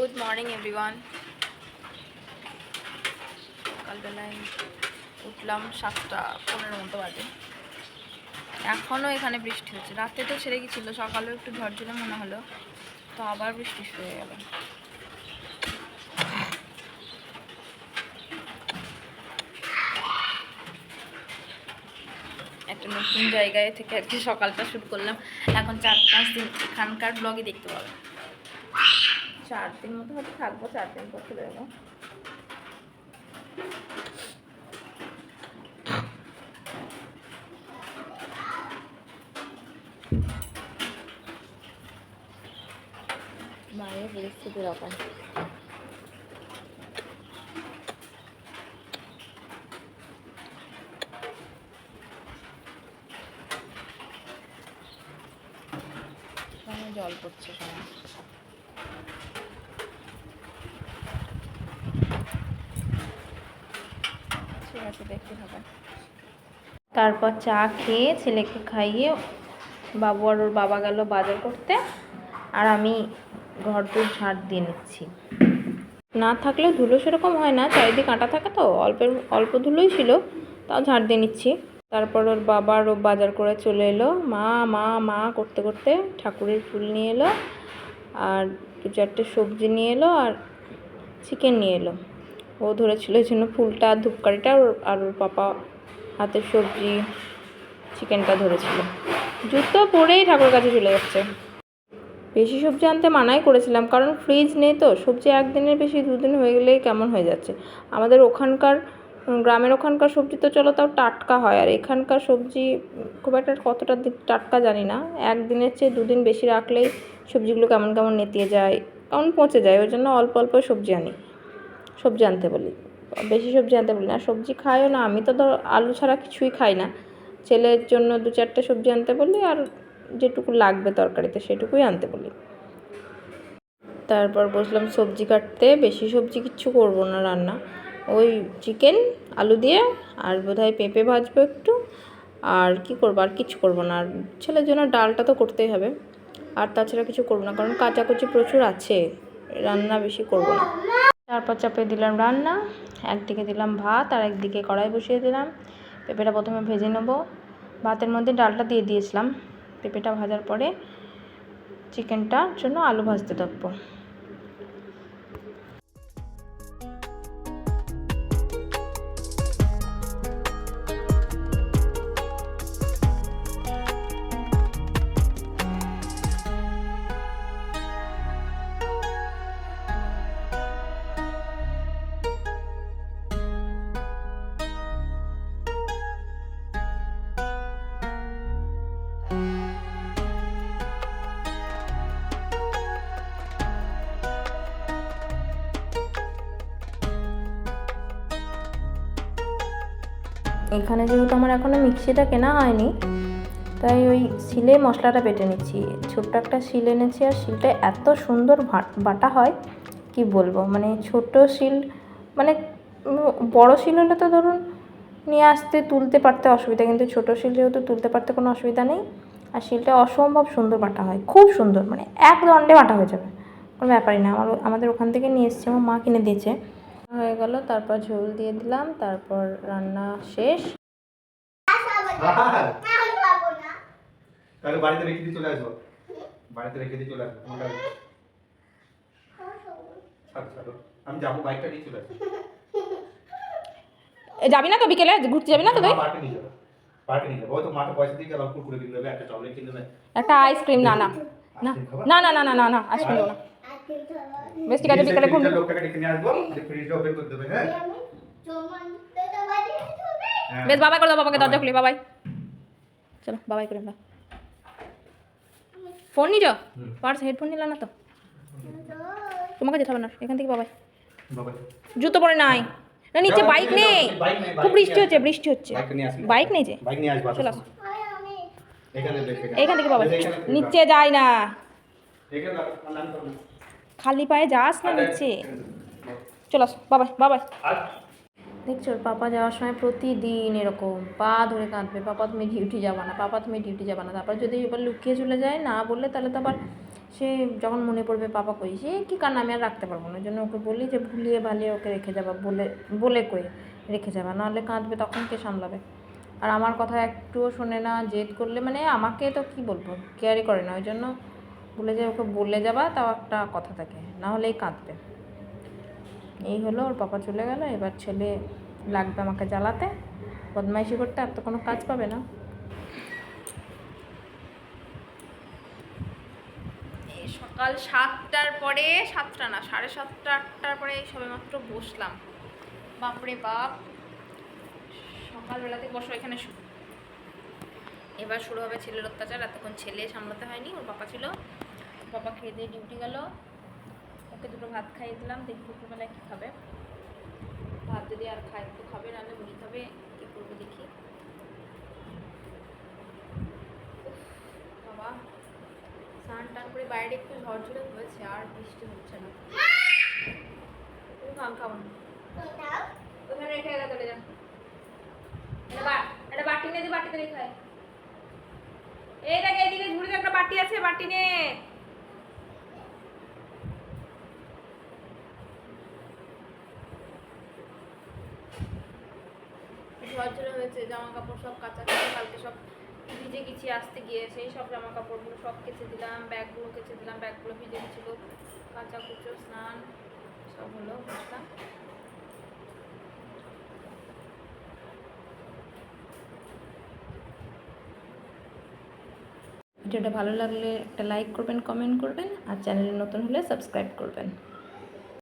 Good morning everyone সকালবেলায় উঠলাম সাতটা পনেরো মতো বাজে। এখনও এখানে বৃষ্টি হচ্ছে। রাতে তো ছেড়ে গেছিল, সকালেও একটু ঝড়ঝরে মনে হলো, তো আবার বৃষ্টি শুরু হয়ে গেল। একটা নতুন জায়গায় থেকে আজকে সকালটা শুরু করলাম। এখন চার পাঁচ দিন এখানকার ব্লগই দেখতে পাবেন। চার দিন মতো হয়তো থাকব, চার দিন পর চলে যাব। বাইরে পরিস্থিতি সামনে জল পড়ছে সামনে ঠিক আছে, দেখতে থাকেন তারপর চা খেয়ে ছেলেকে খাইয়ে বাবু আর ওর বাবা গেল বাজার করতে আর আমি ঘর দূর ঝাড় দিয়ে নিচ্ছি। না থাকলেও ধুলো সেরকম হয় না, চারিদিকে কাঁটা থাকে তো, অল্পের, অল্প ধুলোই ছিল, তাও ঝাড় দিয়ে নিচ্ছি। তারপর ওর বাবা ও বাজার করে চলে এলো, মা মা মা করতে করতে ঠাকুরের ফুল নিয়ে এলো, আর দু চারটে সবজি নিয়ে এলো আর চিকেন নিয়ে এলো। ও ধরেছিল এই জন্য ফুলটা ওর আর ওর পাপা হাতের সবজি, চিকেনটা ধরেছিল। জুতো পরেই ঠাকুর কাছে চলে যাচ্ছে। বেশি সবজি আনতে মানাই করেছিলাম, কারণ ফ্রিজ নেই তো, সবজি একদিনের বেশি, দুদিন হয়ে গেলেই কেমন হয়ে যাচ্ছে। আমাদের ওখানকার গ্রামের ওখানকার সবজি তো চলো তাও টাটকা হয়, আর এখানকার সবজি খুব একটা কতটা টাটকা জানি না। একদিনের চেয়ে দুদিন বেশি রাখলেই সবজিগুলো কেমন কেমন নেতিয়ে যায়, কেমন পচে যায়, ওই জন্য অল্প অল্প সবজি আনি। সবজি আনতে বলি। বেশি সবজি আনতে বলি না, সবজি খাইও না, আমি তো ধর আলু ছাড়া কিছুই খাই না। ছেলের জন্য দু চারটে সবজি আনতে বলি আর যেটুকু লাগবে তরকারিতে সেটুকুই আনতে বলি। তারপর বসলাম সবজি কাটতে, বেশি সবজি কিচ্ছু করব না রান্না। ওই চিকেন, আলু দিয়ে আর বোধহয় পেঁপে ভাজবো একটু। আর কি করব? আর কিছু করব না। আর ছেলের জন্য ডালটা তো করতেই হবে। আর তাছাড়া কিছু করব না, কারণ কাচাকুচি প্রচুর আছে। রান্না বেশি করব না। তারপর চাপে দিলাম রান্না, একদিকে দিলাম ভাত আর একদিকে কড়াই বসিয়ে দিলাম। পেঁপেটা প্রথমে ভেজে নেব। ভাতের মধ্যে ডালটা দিয়ে দিয়েছিলাম। পেঁপেটা ভাজার পরে চিকেনটার জন্য আলু ভাজতে থাকব। এখানে যেহেতু আমার এখনও মিক্সিটা কেনা হয়নি, তাই ওই শিলে মশলাটা বেটে নিচ্ছি। ছোট্ট একটা শিল এনেছি আর শিলটা এত সুন্দর বাটা হয়, কি বলব? মানে ছোট শিল মানে বড় শিল হলে তো ধরুন নিয়ে আসতে তুলতে পারতে অসুবিধা, কিন্তু ছোট শিল যেহেতু তুলতে পারতে কোনো অসুবিধা নেই, আর শিলটা অসম্ভব সুন্দর বাটা হয়, খুব সুন্দর মানে এক দণ্ডে বাটা হয়ে যাবে, কোনো ব্যাপারই না। আমার আমাদের ওখান থেকে নিয়ে এসছে, আমার মা কিনে দিয়েছে। হয়ে গেল তারপর ঝোল দিয়ে দিলাম তারপর রান্না শেষ। যাব যাবি না তো বিকেলে? ঘুরতে যাবি না তো একটা আইসক্রিম না না। না না না না না আইসক্রিম না। বেশ ঠিক আছে বিকেলে ঘুম লোকটাকে ডেকে নিয়ে আসব যে ফ্রিজটা ওপেন করে দেবে হ্যাঁ। বেশ বাবাই করে দাও বাবাকে দরজা খুলি বাবাই চলো বাবাই করে দাও ফোন নিজ হুম। পার্স হেডফোন নিলা না তো তোমাকে যেতে হবে না এখান থেকে বাবাই জুতো পরে নাই না নিচে বাইক নেই খুব বৃষ্টি হচ্ছে বৃষ্টি হচ্ছে বাইক নিয়ে নেই যে নিয়ে চলে আসো এখানে থেকে থেকে নিচে যায় না খালি পায়ে যাস না নিচে চলো আসো বাবাই বাবাই আর? দেখছ ওর পাপা যাওয়ার সময় প্রতিদিন এরকম পা ধরে কাঁদবে। পাপা তুমি ডিউটি যাবা না। পাপা তুমি ডিউটি যাবা না। তারপর যদি এবার লুকিয়ে চলে যায় না বললে তাহলে তো আবার সে যখন মনে পড়বে পাপা কই? সে কী কারণ আমি আর রাখতে পারব না। ওই জন্য ওকে বলি যে ভুলিয়ে ভালিয়ে ওকে রেখে যাবা। বলে বলে কই রেখে যাবা। নাহলে কাঁদবে তখন কে সামলাবে? আর আমার কথা একটুও শোনে না জেদ করলে মানে আমাকে তো কি বলব? কেয়ারই করে না। ওই জন্য বলে যে ওকে বলে যাবা, তাও একটা কথা থাকে। না হলেই কাঁদবে। এই হলো, ওর পাপা চলে গেল। এবার ছেলে লাগবে আমাকে জ্বালাতে। বদমাইশি করতে আর তো কোনো কাজ পাবে না। সকাল সাতটার পরে, সাতটা না, সাড়ে সাতটা, আটটার পরে সবে মাত্র বসলাম। বাপরে বাপ। সকালবেলাতে বসো, এখানে এবার শুরু হবে ছেলের অত্যাচার। এতক্ষণ ছেলে সামলাতে হয়নি, ওর পাপা ছিল। পাপা খেয়ে দিয়ে ডিউটি গেল। ওকে দুটো ভাত খাইয়ে দিলাম, দেখি দুপুরবেলায় কী খাবে। ভাত যদি আর খায়, একটু খাবে, নাহলে মুড়ি খাবে, কী করব দেখি। বাবা, স্নান টান করে বাইরে একটু ঝড় ঝড়ঝড়ে হয়েছে আর বৃষ্টি হচ্ছে না। খান খাও না। ওখানে রেখে গেলে চলে যান একটা বাটি নে দি, বাটিতে রেখে। এই দেখ এইদিকে ঝুড়িতে একটা বাটি আছে, বাটি নে। ঝরঝরে হয়েছে জামা কাপড় সব কাঁচা কালকে সব ভিজে গেছি, আসতে গিয়ে সেই সব জামা কাপড়গুলো সব কেচে দিলাম, ব্যাগগুলো কেচে দিলাম, ব্যাগগুলো ভিজে গেছিল, কাঁচা কুচো, স্নান, সব হলো, বসলাম। ভিডিওটা ভালো লাগলে একটা লাইক করবেন কমেন্ট করবেন, আর চ্যানেলে নতুন হলে সাবস্ক্রাইব করবেন।